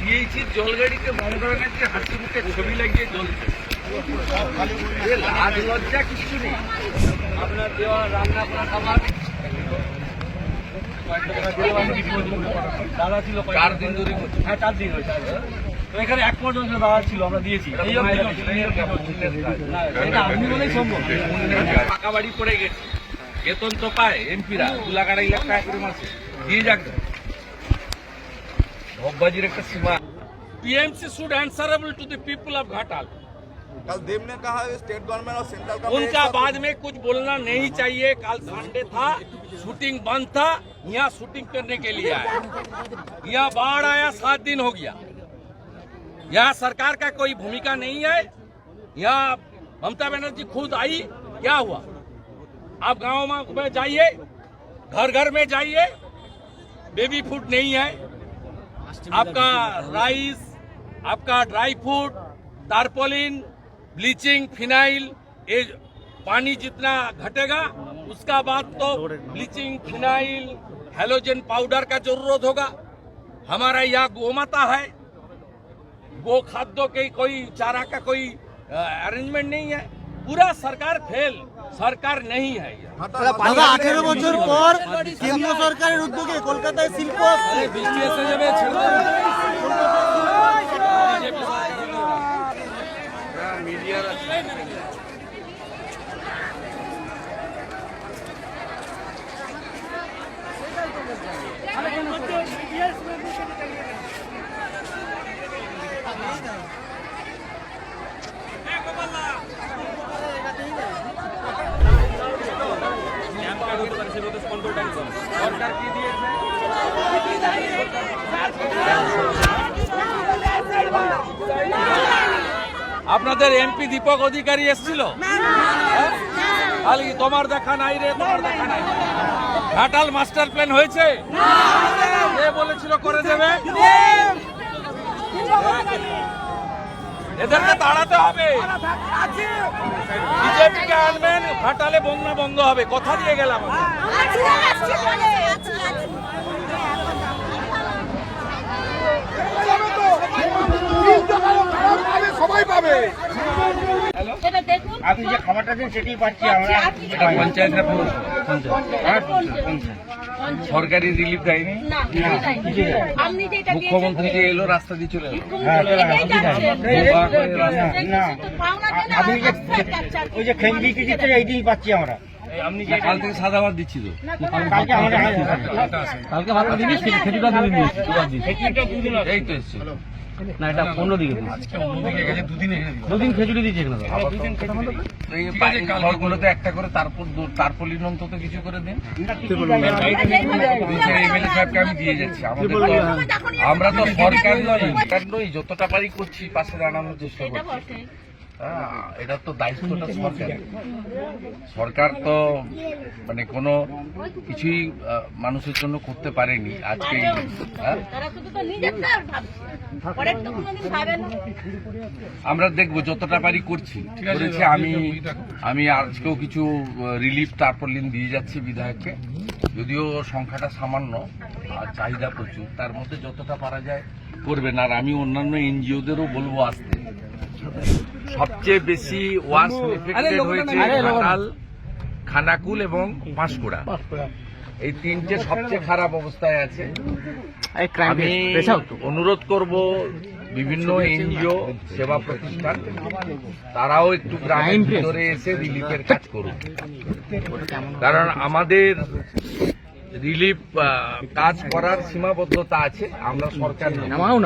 দিয়েছি জলগাড়িতে মমতা ব্যানার্জি হাসি মুখে ছবি লাগিয়ে লাজ লজ্জা কিচ্ছু নেই। আপনার দেওয়া রান্না করা খাবার। দাদা ছিল চার দিন ধরে হ্যাঁ চার দিন হয়েছে। এখানে এক পর্যন্ত দাদা ছিল আমরা দিয়েছি। আপনি বলেই সম্ভব। পাকা বাড়ি পড়ে গেছে। বেতন তো পায় এমপিরা দু লাখ আড়াই লাখ টাকা করে মাসে দিয়ে যাক ঢপবাজির একটা সীমা PMC should answerable to the people of Ghatal कल देव ने कहा है स्टेट गवर्नमेंट और सेंट्रल का उनका बाद में कुछ बोलना नहीं चाहिए कल संडे था शूटिंग बंद था यहाँ शूटिंग करने के लिए आया यहाँ बाढ़ आया सात दिन हो गया यहाँ सरकार का कोई भूमिका नहीं है यहाँ ममता बनर्जी खुद आई क्या हुआ आप गाँव में जाइए, घर घर में जाइए। बेबी फ़ूड नहीं है। आपका राइस आपका dry fruit tarpaulin bleaching phenyl ये पानी जितना घटेगा, उसका बाद तो ब्लीचिंग फिनाइल हेलोजन पाउडर का ज़रूरत होगा। हमारा यहाँ गोमाता है। गो खाद्यों के कोई, चारा का कोई अरेंजमेंट नहीं है। पूरा सरकार फेल সরকার নেই আঠেরো বছর পর কেন্দ্র সরকারের উদ্যোগে কলকাতায় শিল্প বৃষ্টি এসে যাবে মিডিয়ার আপনাদের এমপি দীপক অধিকারী এসেছিল? তোমার দেখা নাই রে, তোমার দেখা নাই। ঘাটাল মাস্টার প্ল্যান হয়েছে? বলেছিল করে দেবে? এদেরকে তাড়াতে হবে। বিজেপিকে আনবেন, ঘাটালে বন্যা বন্ধ হবে। কথা দিয়ে গেলাম আমি। সবাই পাবে সেটা দেখুন আপনি যে খাবারটা দিন সেটাই পাচ্ছি আমরা পঞ্চায়েত পঞ্চায়েতের হ্যাঁ, সরকারি রিলিফ দেয়নি না মুখ্যমন্ত্রী যে এলো রাস্তা দিয়ে চলে না। আপনি ওই যে খেমবি কিছু এইটাই পাচ্ছি আমরা কাল থেকে সাদা ভাত দিচ্ছি তো। কালকে আমরা দিবি খেজুরটা দুদিন এই তো এসছে। না এটা পনেরো দিকে দুদিন খেজুরি দিয়েছি এখানে তো। তো এই বাইরে ঘরগুলোতে একটা করে তারপর তারপলিন অন্তত কিছু করে দিন। এমএলএ সাহেবকে আমি দিয়ে যাচ্ছি আমরা তো সরকার নই। সরকার যতটা পারি করছি পাশে দাঁড়ানোর চেষ্টা করছি। হ্যাঁ, এটা তো দায়িত্বটা সরকার। সরকার তো মানে কোনো কিছুই মানুষের জন্য করতে পারেনি আজকে। হ্যাঁ? আমরা দেখব যতটা পারি করছি। করেছি আমি আমি আজকেও কিছু রিলিফ তারপলিন দিয়ে যাচ্ছি বিধায়ককে। যদিও সংখ্যাটা সামান্য আর চাহিদা প্রচুর তার মধ্যে যতটা পারা যায় করবেন। আর আমি অন্যান্য এনজিওদেরও বলব আসতে। সবচেয়ে বেশি ওয়াশ হয়েছে ঘাটাল খানাকুল এবং পাঁশকুড়া। এই তিনটে সবচেয়ে খারাপ অবস্থায় আছে। আমি অনুরোধ করব বিভিন্ন এনজিও সেবা প্রতিষ্ঠান তারাও একটু গ্রামের ভিতরে এসে রিলিফের কাজ করুন কারণ আমাদের রিলিফ কাজ করার সীমাবদ্ধতা আছে আমরা সরকার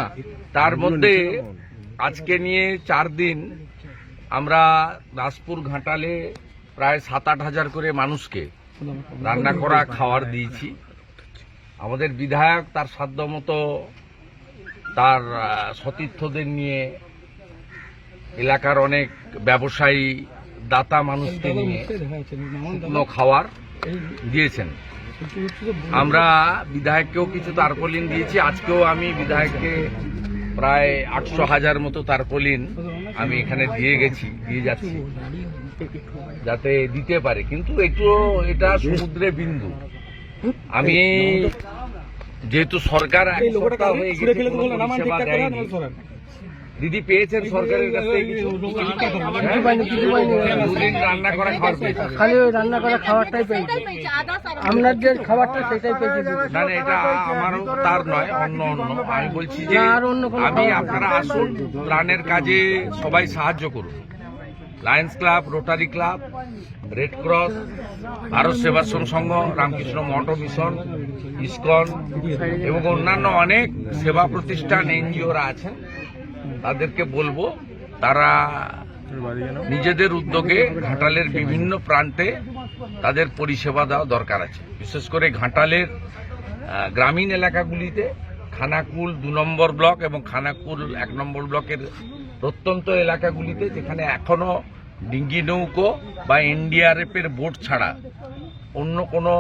না। তার মধ্যে আজকে নিয়ে চার দিন আমরা দাসপুর ঘাটালে প্রায় সাত আট হাজার করে মানুষকে রান্না করা, খাওয়ার দিয়েছি। আমাদের বিধায়ক তার সাধ্যমতো তার সতীর্থদের নিয়ে এলাকার অনেক ব্যবসায়ী, দাতা মানুষকে নিয়ে শুকনো খাওয়ার দিয়েছেন। আমরা বিধায়ককেও কিছু তারপলিন দিয়েছি। আজকেও আমি বিধায়ককে প্রায় আটশো হাজার মতো তারপলিন আমি এখানে দিয়ে গেছি, দিয়ে যাচ্ছি। যাতে দিতে পারে। কিন্তু একটু এটা সমুদ্রে বিন্দু। আমি যেহেতু সরকার এক। দিদি পেয়েছেন সরকারের কাছ থেকে কিছু? হ্যাঁ? দুদিন রান্না করা খাবার খালি ওই রান্না করা খাবারটাই পেয়েছি। আপনার যে খাবারটা সেটাই পেয়েছি। না না এটা আমারও তার নয় অন্য অন্য। আমি বলছি যে আর অন্য আমি আপনারা আসুন ত্রাণের কাজে সবাই সাহায্য করুন। Lions Club Rotary Club Red Cross Bharat Sevashram Sangha Ramakrishna Math mission ISKCON এবং অন্যান্য অনেক সেবা প্রতিষ্ঠান এনজিওরা আছেন। তাদেরকে বলব, তারা নিজেদের উদ্যোগে ঘাটালের বিভিন্ন প্রান্তে তাদের পরিষেবা দেওয়া দরকার আছে। বিশেষ করে ঘাটালের গ্রামীণ এলাকাগুলিতে খানাকুল দু নম্বর ব্লক এবং খানাকুল এক নম্বর ব্লকের প্রত্যন্ত এলাকাগুলিতে যেখানে এখনও ডিঙ্গি নৌকো বা এনডিআরএফ এর বোট ছাড়া অন্য কোনো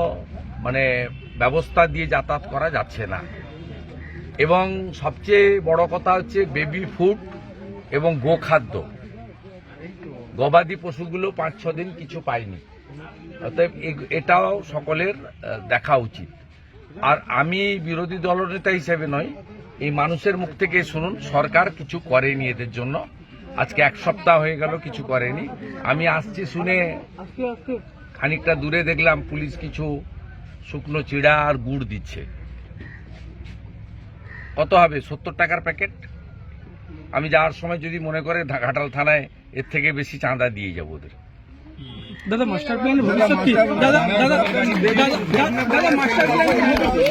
মানে ব্যবস্থা দিয়ে যাতায়াত করা যাচ্ছে না। এবং সবচেয়ে বড় কথা হচ্ছে বেবি ফুড এবং গোখাদ্য। গবাদি পশুগুলো পাঁচ, ছ দিন কিছু পায়নি। অতএব এটাও সকলের দেখা উচিত। আর আমি বিরোধী দলনেতা হিসেবে নয় এই মানুষের মুখ থেকে শুনুন, সরকার কিছু করেনি এদের জন্য। আজকে এক সপ্তাহ হয়ে গেল কিছু করেনি। আমি আসছি শুনে খানিকটা দূরে দেখলাম পুলিশ কিছু শুকনো চিড়া আর গুড় দিচ্ছে। কত হবে? সত্তর টাকার প্যাকেট? আমি যাওয়ার সময় যদি মনে করে ঘাটাল থানায় এর থেকে বেশি চাঁদা দিয়ে যাব ওদের। দাদা, মাস্টার প্ল্যান ভবিষ্যৎ কি? দাদা দাদা দাদা মাস্টার প্ল্যান